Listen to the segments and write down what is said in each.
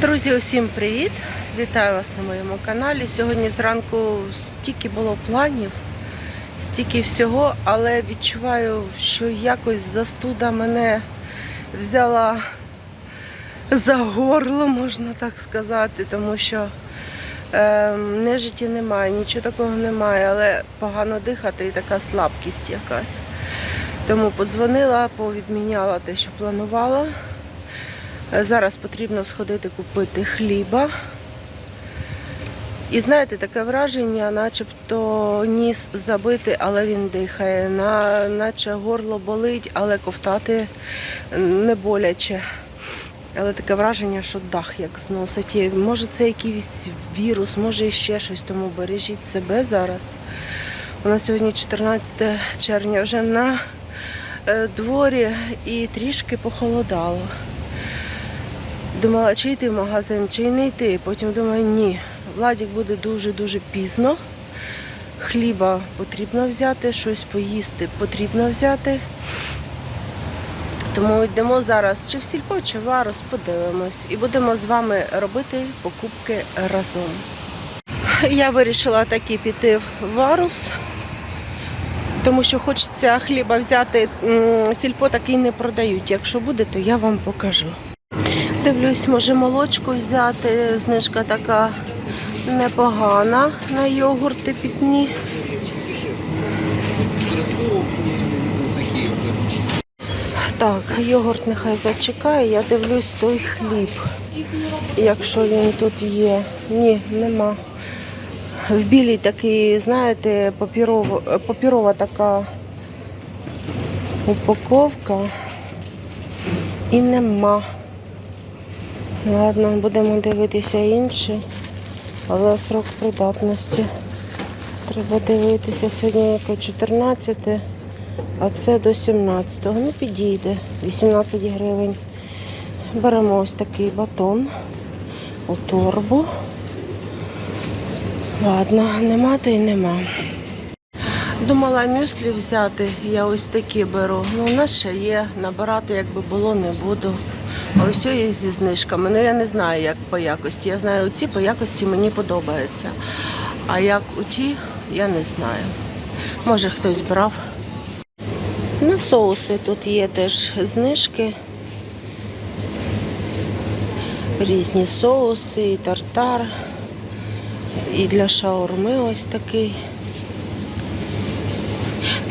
Друзі, усім привіт! Вітаю вас на моєму каналі. Сьогодні зранку стільки було планів, стільки всього, але відчуваю, що якось застуда мене взяла за горло, можна так сказати, тому що е, нежиті немає, нічого такого немає, але погано дихати і така слабкість якась. Тому подзвонила, повідміняла те, що планувала. Е, Зараз потрібно сходити купити хліба. І знаєте, таке враження, начебто ніс забитий, але він дихає, на, наче горло болить, але ковтати не боляче. Але таке враження, що дах як зносить. І може це якийсь вірус, може ще щось, тому бережіть себе зараз. У нас сьогодні 14 червня вже на е, дворі і трішки похолодало. Думала, чи йти в магазин, чи не йти. Потім думаю, ні. Владік буде дуже-дуже пізно. Хліба потрібно взяти, щось поїсти потрібно взяти. Тому йдемо зараз чи в сільпо, чи в Варус, подивимось. І будемо з вами робити покупки разом. Я вирішила таки піти в Варус, тому що хочеться хліба взяти. Сільпо такий не продають. Якщо буде, то я вам покажу. Дивлюсь, може молочку взяти. Знижка така непогана на йогурти пітні. Так, йогурт нехай зачекає, я дивлюсь той хліб. Якщо він тут є. Ні, нема. В білій такий, знаєте, папірова, папірова така упаковка. І нема. Ладно, будемо дивитися інші, але срок придатності. Треба дивитися сьогодні яке 14, а це до 17-го. Не підійде. 18 гривень. Беремо ось такий батон у торбу. Ладно, нема то й нема. Думала мюслі взяти, я ось такі беру. Ну, у нас ще є, набирати якби було, не буду. Ось є зі знижками. Ну я не знаю, як по якості. Я знаю, ці по якості мені подобаються. А як у ті, я не знаю. Може хтось брав. На соуси тут є теж знижки. Різні соуси, і тартар, і для шаурми ось такий.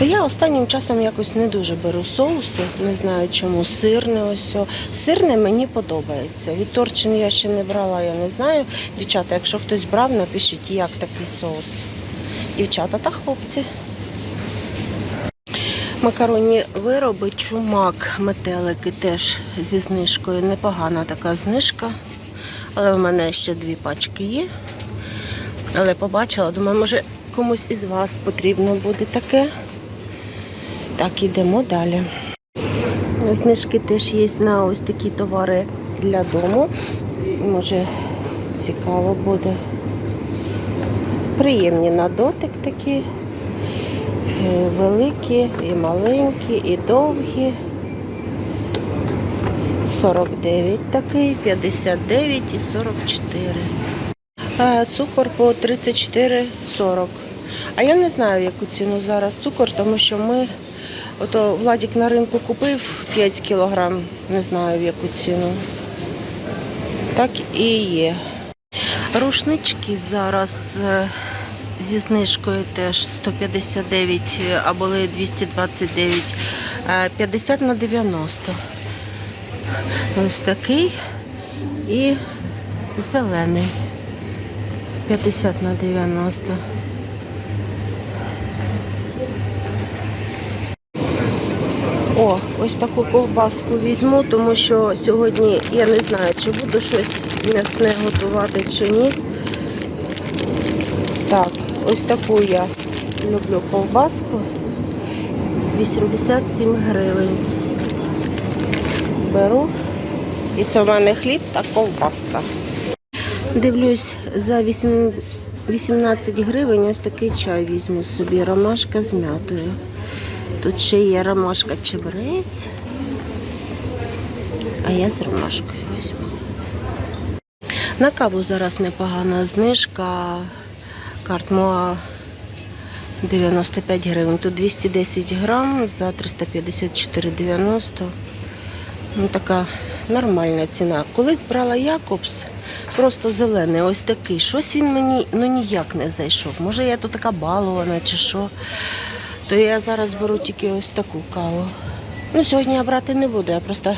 Я останнім часом якось не дуже беру соуси, не знаю чому. Сирне ось. Сирне мені подобається. Від я ще не брала, я не знаю. Дівчата, якщо хтось брав, напишіть, як такий соус. Дівчата та хлопці. Макаронні вироби, чумак, метелики теж зі знижкою. Непогана така знижка. Але в мене ще дві пачки є. Але побачила, думаю, може комусь із вас потрібно буде таке. Так, йдемо далі. Знижки теж є на ось такі товари для дому. Може, цікаво буде. Приємні на дотик такі. Е, Великі і маленькі, і довгі. 49 такий, 59 і 44. А цукор по 34,40. А я не знаю, яку ціну зараз цукор, тому що ми, ото Владік на ринку купив 5 кілограм, не знаю в яку ціну. Так і є. Рушнички зараз е, зі знижкою теж 159 а були 229, е, 50 на 90. Ось такий і зелений. 50 на 90. Ось таку ковбаску візьму, тому що сьогодні я не знаю, чи буду щось м'ясне готувати чи ні. Так, ось таку я люблю ковбаску. 87 гривень. Беру. І це в мене хліб та ковбаска. Дивлюсь, за 8, 18 гривень ось такий чай візьму собі. Ромашка з м'ятою. Тут ще є ромашка чебрець. А я з ромашкою візьму. На каву зараз непогана знижка. Картмоа 95 гривень. Тут 210 грам за 354,90. Ну, така нормальна ціна. Колись брала Якобс, просто зелений, ось такий. Щось він мені ну, ніяк не зайшов. Може я тут така балована чи що. То я зараз беру тільки ось таку каву. Ну, сьогодні я брати не буду, я просто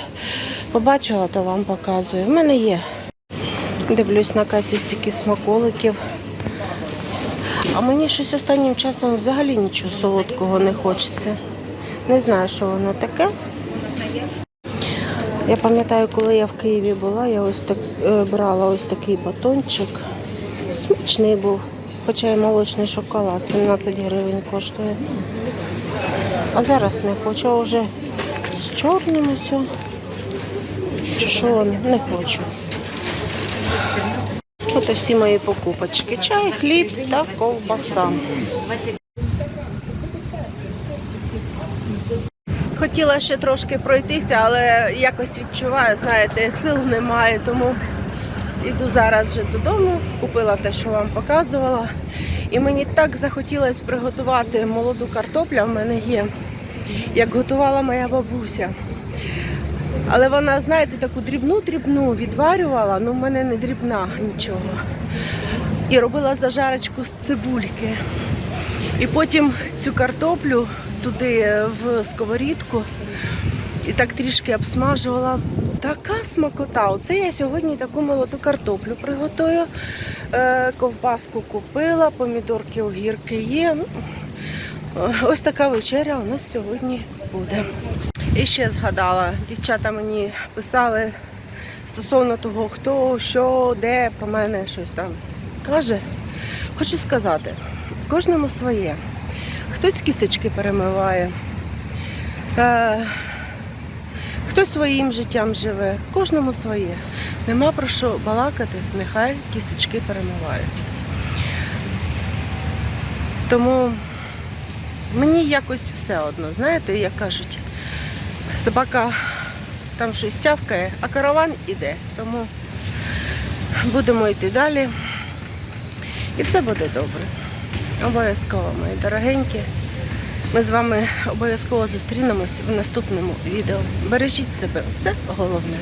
побачила, то вам показую. В мене є. Дивлюсь на касі стільки смаколиків. А мені щось останнім часом взагалі нічого солодкого не хочеться. Не знаю, що воно таке. Я пам'ятаю, коли я в Києві була, я ось так е, брала ось такий батончик. Смачний був. Хоча і молочний шоколад, 17 гривень коштує. А зараз не хочу, а вже з чорним усе. Чи що? Не хочу. От всі мої покупочки. Чай, хліб та ковбаса. Хотіла ще трошки пройтися, але якось відчуваю, знаєте, сил немає, тому йду зараз вже додому, купила те, що вам показувала. І мені так захотілося приготувати молоду картоплю, в мене є, як готувала моя бабуся. Але вона, знаєте, таку дрібну-дрібну відварювала, ну в мене не дрібна нічого. І робила зажарочку з цибульки. І потім цю картоплю туди в сковорідку і так трішки обсмажувала. Така смакота. Оце я сьогодні таку молоду картоплю приготую. Е, ковбаску купила, помідорки, огірки є. Ну, Ось така вечеря у нас сьогодні буде. І ще згадала, дівчата мені писали стосовно того, хто, що, де про мене щось там каже. Хочу сказати, кожному своє. Хтось кісточки перемиває, хтось своїм життям живе, кожному своє. Нема про що балакати, нехай кісточки перемивають. Тому мені якось все одно, знаєте, як кажуть, собака там щось тявкає, а караван іде. Тому будемо йти далі. І все буде добре. Обов'язково, мої дорогенькі. Ми з вами обов'язково зустрінемось в наступному відео. Бережіть себе, це головне.